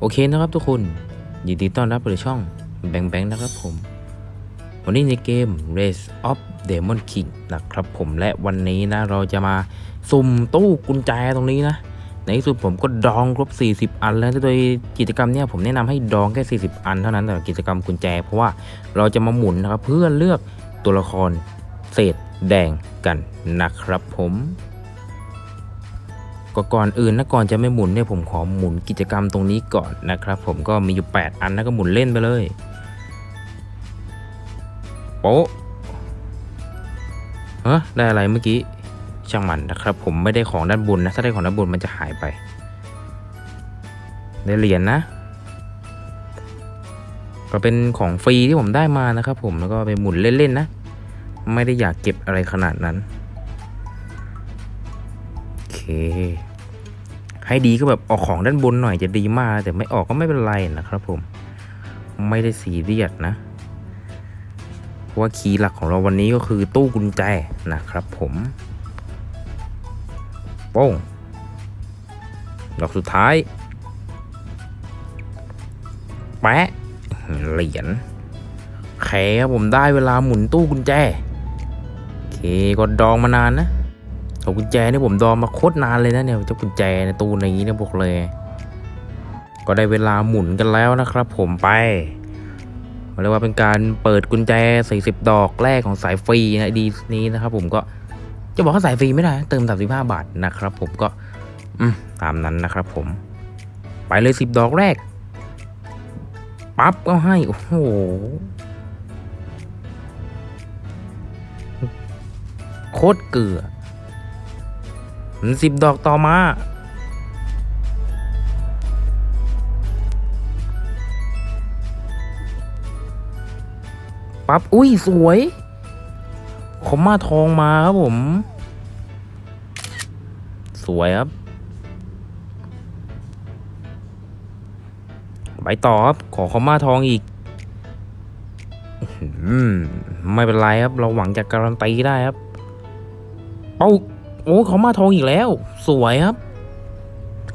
โอเคนะครับทุกคนยินดีต้อนรับสู่ช่องแบงแบงนะครับผม วันนี้ในเกม Race of Demon King นะครับผมและวันนี้นะเราจะมาสุ่มตู้กุญแจตรงนี้นะ ในที่สุดผมก็ดองครบ 40 อันแล้วโดยกิจกรรมเนี้ยผมแนะนำให้ดองแค่ 40 อันเท่านั้นแต่กิจกรรมกุญแจ เพราะว่าเราจะมาหมุนนะครับเพื่อเลือกตัวละครเศษแดงกันนะครับผม ก็ก่อนอื่นนะก่อนจะไม่หมุนเนี่ยผมขอหมุนกิจกรรมตรงนี้ก่อนนะครับ ผมก็มีอยู่ 8 อันนะก็หมุนเล่นไปเลยโป๊ะเฮ้ได้อะไรเมื่อกี้ช่างมันนะครับ ผมไม่ได้ของด้านบนนะ ถ้าได้ของด้านบนมันจะหายไป ได้เหรียญนะก็เป็นของฟรีที่ผมได้มานะครับ ผมแล้วก็ไปหมุนเล่นๆนะ ไม่ได้อยากเก็บอะไรขนาดนั้นโอเค ให้ดีก็แบบออกของด้านบนหน่อยจะดีมาก แต่ไม่ออกก็ไม่เป็นไรนะครับผมไม่ได้สีเรียสนะเพราะว่าคีย์หลักของเราวันนี้ก็คือตู้กุญแจนะครับผมโป้งดอกสุดท้าย แปะเหรียญแขผมได้เวลาหมุนตู้กุญแจ โอเคก็ดองมานานนะ ของกุญแจนี่ผมดองมาโคตรนานเลยนะเนี่ยเจ้ากุญแจในตู้นี้เนี่ยบอกเลย ก็ได้เวลาหมุนกันแล้วนะครับ ผมไปเรียกว่าเป็นการเปิดกุญแจ 40 ดอกแรกของสายฟรีนะดีนี้นะครับ ผมก็จะบอกว่าสายฟรีไม่ได้เติม 35 บาทนะครับ ผมก็อืตามนั้นนะครับ ผม ไปเลย 10 ดอกแรกปั๊บก็ให้โอ้โหโคตรเกลือ สิบดอกต่อมา ปั๊บ อุ้ย สวยขมมาทองมาครับผม สวยครับ ไปต่อครับ ขอขอมาทองอีกอืมไม่เป็นไรครับ เราหวังจะการันตีได้ครับเอ้า โอ้เขามาทองอีกแล้ว สวยครับ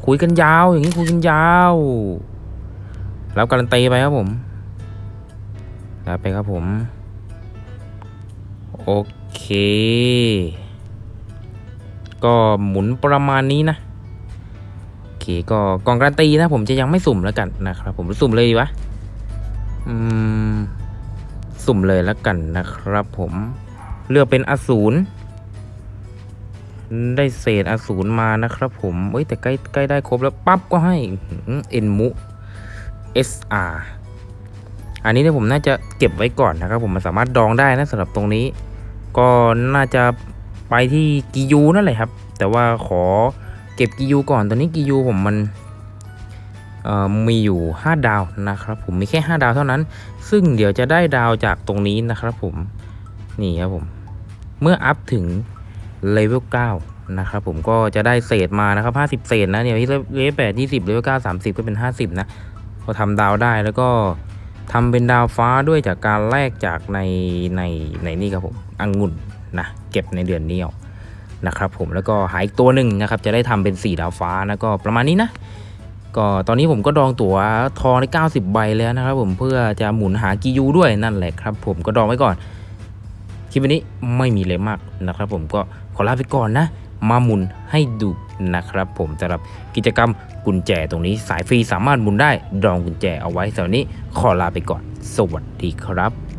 คุยกันยาว อย่างนี้คุยกันยาวแล้วการันตีไปครับผมรับไปครับผม โอเค ก็หมุนประมาณนี้นะโอเคก็กองการันตีนะ ผมจะยังไม่สุ่มแล้วกันนะครับผมสุ่มเลยดีวะอืมสุ่มเลยแล้วกันนะครับผม เลือกเป็นอสูร ได้เศษอสูรมานะครับผมเอ้ยแต่ใกล้ใกล้ได้ครบแล้วปั๊บก็ให้เอ็นมุ SR อันนี้เนี่ยผมน่าจะเก็บไว้ก่อนนะครับผมมันสามารถดองได้นะสำหรับตรงนี้ ก็น่าจะไปที่กิยูนั่นแหละครับ แต่ว่าขอเก็บกิยูก่อนตอนนี้กิยูผมมันมีอยู่ 5 ดาวนะครับผมมีแค่ 5 ดาวเท่านั้น ซึ่งเดี๋ยวจะได้ดาวจากตรงนี้นะครับผมนี่ครับผม เมื่ออัพถึง เลเวล9นะครับผมก็จะได้เศษมานะครับ50 เศษนะเนี่ยที่เลเวล8 20เลเวล9 30 ก็เป็น 50 นะก็ทำดาวได้แล้วก็ทำเป็นดาวฟ้าด้วยจากการแลกจากในในในนี่ครับผมองุ่นนะเก็บในเดือนนี้เอานะครับผมแล้วก็หาอีกตัวหนึ่งนะครับจะได้ทำเป็น 4 ดาวฟ้านะก็ประมาณนี้นะก็ตอนนี้ผมก็ดองตั๋วทองได้ 90 ใบแล้วนะครับผมเพื่อจะหมุนหากิยูด้วยนั่นแหละครับ ผมก็ดองไว้ก่อนคลิปวันนี้ไม่มีเลยมากนะครับ ผมก็ ขอลาไปก่อนนะ มาหมุนให้ดูนะครับ ผมสำหรับกิจกรรมกุญแจตรงนี้สายฟรีสามารถหมุนได้ดองกุญแจเอาไว้สำหรับนี้ขอลาไปก่อน สวัสดีครับ